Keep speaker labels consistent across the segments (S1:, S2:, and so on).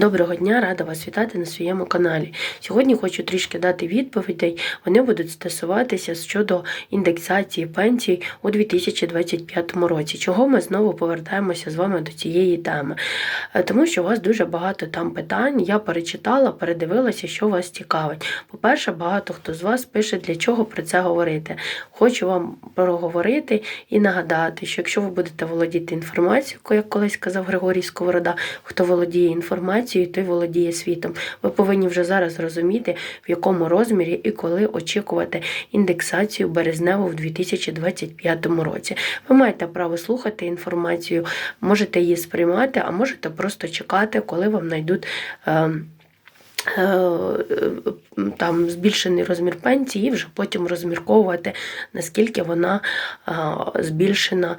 S1: Доброго дня, рада вас вітати на своєму каналі. Сьогодні хочу трішки дати відповідей. Вони будуть стосуватися щодо індексації пенсій у 2025 році. Чого ми знову повертаємося з вами до цієї теми? Е, Тому що у вас дуже багато там питань. Я перечитала, передивилася, що вас цікавить. По-перше, багато хто з вас пише, для чого про це говорити. Хочу вам проговорити і нагадати, що якщо ви будете володіти інформацією, як колись казав Григорій Сковорода, хто володіє інформацією, той володіє світом. Ви повинні вже зараз розуміти, в якому розмірі і коли очікувати індексацію березневу в 2025 році. Ви маєте право слухати інформацію, можете її сприймати, а можете просто чекати, коли вам знайдуть. е, е, Там збільшений розмір пенсії, і вже потім розмірковувати, наскільки вона збільшена, е,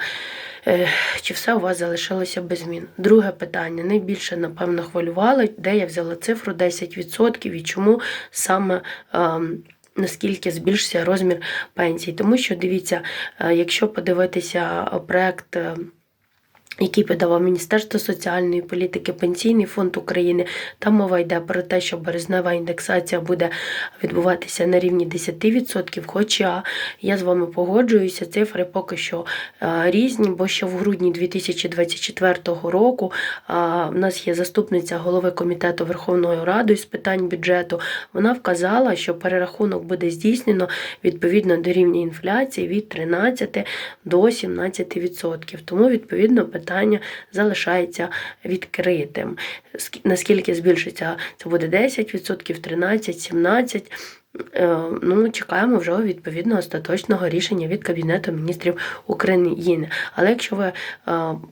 S1: чи все у вас залишилося без змін. Друге питання. Найбільше, напевно, хвилювало, де я взяла цифру 10% і чому саме. Наскільки збільшився розмір пенсій, тому що дивіться, е, якщо подивитися проект, е, який подавав Міністерство соціальної політики, Пенсійний фонд України, там мова йде про те, що березнева індексація буде відбуватися на рівні 10%, хоча я з вами погоджуюся, цифри поки що е, різні, бо ще в грудні 2024 року е, в нас є заступниця голови комітету Верховної Ради з питань бюджету. Вона вказала, що перерахунок буде здійснено відповідно до рівня інфляції від 13 до 17%. Тому відповідно питання залишається відкритим. Наскільки збільшиться, це буде 10%, 13, 17%. Е, Ну, чекаємо вже відповідно остаточного рішення від Кабінету міністрів України. Але якщо ви е,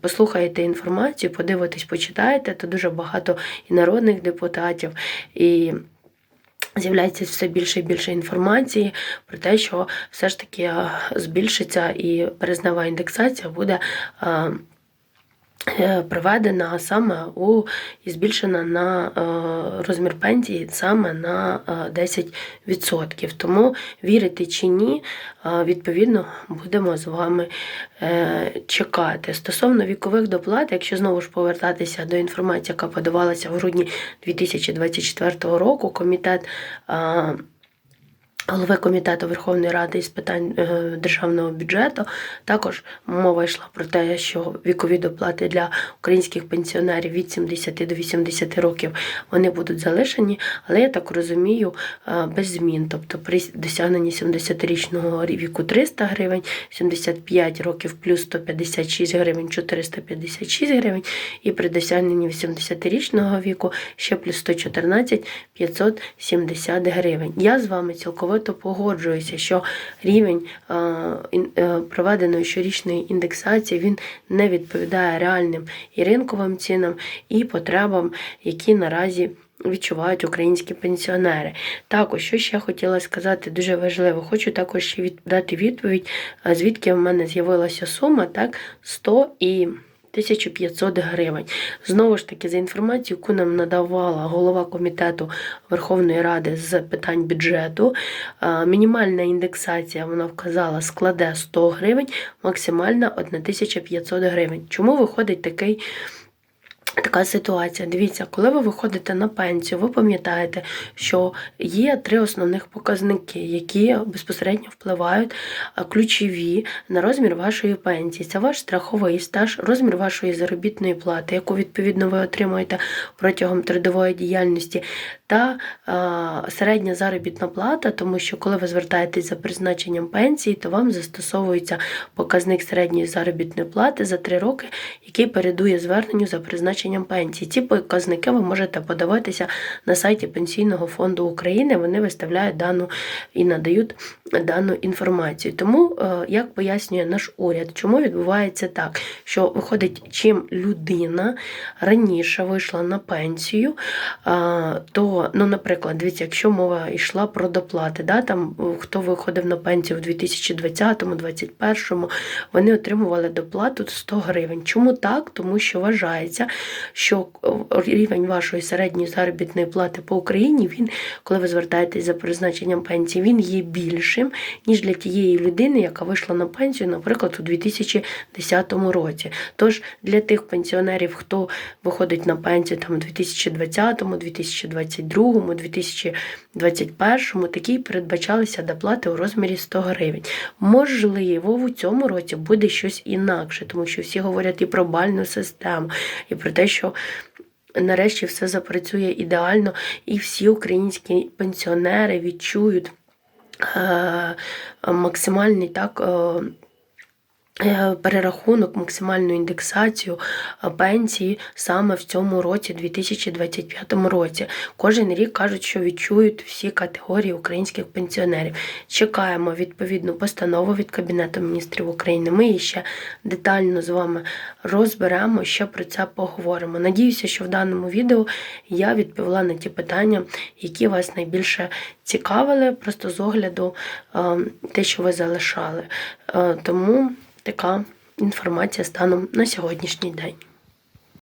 S1: послухаєте інформацію, подивитесь, почитаєте, то дуже багато і народних депутатів, і З'являється все більше і більше інформації про те, що все ж таки е, збільшиться і березнева індексація буде е, е, проведена саме у і збільшена на е, розмір пенсії саме на е, 10%. Тому вірити чи ні, е, відповідно будемо з вами е, чекати. Стосовно вікових доплат, якщо знову ж повертатися до інформації, яка подавалася в грудні 2024 року, комітет. Голови комітету Верховної Ради із питань е, державного бюджету також мова йшла про те, що вікові доплати для українських пенсіонерів від 70 до 80 років вони будуть залишені, але я так розумію, е, без змін. Тобто при досягненні 70-річного віку 300 гривень, 75 років плюс 156 гривень, 456 гривень, і при досягненні 80-річного віку ще плюс 114 570 гривень. Я з вами цілковито погоджуюся, що рівень е, е, проведеної щорічної індексації він не відповідає реальним і ринковим цінам, і потребам, які наразі. Відчувають українські пенсіонери. Також, що ще хотіла сказати, дуже важливо, хочу також ще дати відповідь, звідки в мене з'явилася сума, так, 100 і 1500 гривень. Знову ж таки, за інформацією, яку нам надавала голова комітету Верховної Ради з питань бюджету, мінімальна індексація, вона вказала, складе 100 гривень, максимальна 1500 гривень. Чому виходить такий Така ситуація. Дивіться, коли ви виходите на пенсію, ви пам'ятаєте, що є три основних показники, які безпосередньо впливають ключові на розмір вашої пенсії. Це ваш страховий стаж, розмір вашої заробітної плати, яку відповідно ви отримуєте протягом трудової діяльності, та а, середня заробітна плата, тому що коли ви звертаєтесь за призначенням пенсії, то вам застосовується показник середньої заробітної плати за три роки, який передує зверненню за призначенням пенсії. Ці показники ви можете подивитися на сайті Пенсійного фонду України. Вони виставляють дану і надають дану інформацію. Тому, е, як пояснює наш уряд, чому відбувається так, що виходить, чим людина раніше вийшла на пенсію, е, то ну, наприклад, дивіться, якщо мова йшла про доплати, да, там е, хто виходив на пенсію в 2020-2021, вони отримували доплату 100 гривень. Чому так? Тому що вважається, що е, рівень вашої середньої заробітної плати по Україні, він, коли ви звертаєтесь за призначенням пенсії, він є більшим, ніж для тієї людини, яка вийшла на пенсію, наприклад, у 2010 році. Тож для тих пенсіонерів, хто виходить на пенсію там у 2020, 2022, 2021, такі передбачалися доплати у розмірі 100 гривень. Можливо, в цьому році буде щось інакше, тому що всі говорять і про бальну систему, і про те, що нарешті все запрацює ідеально, і всі українські пенсіонери відчують е, максимальний так. Е, Перерахунок, максимальну індексацію е, пенсії саме в цьому році, 2025 році. Кожен рік кажуть, що відчують всі категорії українських пенсіонерів. Чекаємо відповідну постанову від Кабінету міністрів України. Ми її ще детально з вами розберемо, ще про це поговоримо. Надіюся, що в даному відео я відповіла на ті питання, які вас найбільше цікавили, просто з огляду е, те, що ви залишали. Тому така інформація станом на сьогоднішній день.